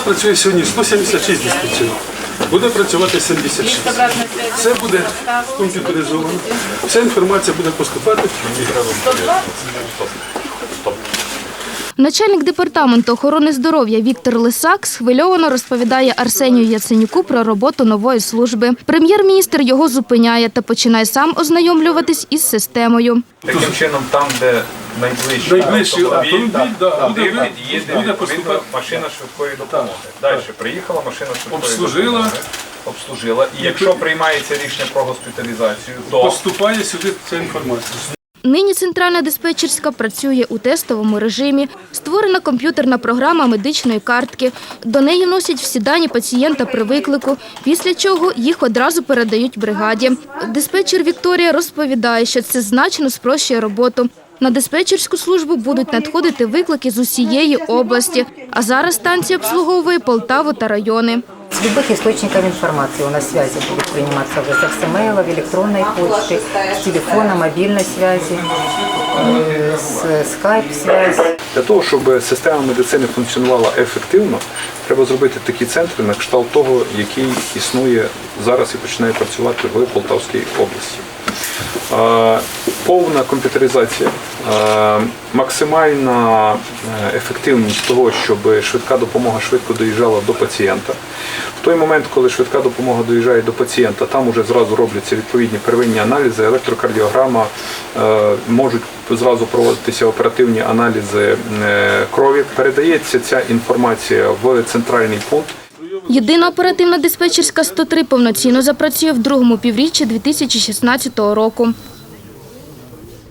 нас працює сьогодні 176 диспетчерів. Буде працювати 76. Це буде комп'ютеризовано. Вся інформація буде поступати. Начальник департаменту охорони здоров'я Віктор Лисак схвильовано розповідає Арсенію Яценюку про роботу нової служби. Прем'єр-міністр його зупиняє та починає сам ознайомлюватись із системою. Таким чином, там, де найближчий Найближчий автомобіль, автомобіль, да, да, туди буде- під'їде буде поступати. машина швидкої допомоги. Далі приїхала машина швидкої Обслужила. допомоги, обслужила. І якщо приймається рішення про госпіталізацію, то Поступає сюди ця інформація. Нині центральна диспетчерська працює у тестовому режимі. Створена комп'ютерна програма медичної картки. До неї вносять всі дані пацієнта при виклику, після чого їх одразу передають бригаді. Диспетчер Вікторія розповідає, що це значно спрощує роботу. На диспетчерську службу будуть надходити виклики з усієї області. А зараз станція обслуговує Полтаву та райони. С любых источников информации у нас связи будут приниматься вызов с имейла, электронной почты, с телефона, мобильной связи, э, с скайп-связи. Для того, щоб система медицини функціонувала ефективно, треба зробити такі центри на кшталт того, який існує зараз і починає працювати в Полтавській області. Повна комп'ютеризація, е, максимальна е, ефективність того, щоб швидка допомога швидко доїжджала до пацієнта. В той момент, коли швидка допомога доїжджає до пацієнта, там уже зразу робляться відповідні первинні аналізи, електрокардіограма, е, можуть зразу проводитися оперативні аналізи крові. Передається ця інформація в центральний пункт. Єдина оперативна диспетчерська 103 повноцінно запрацює в другому півріччі 2016 року.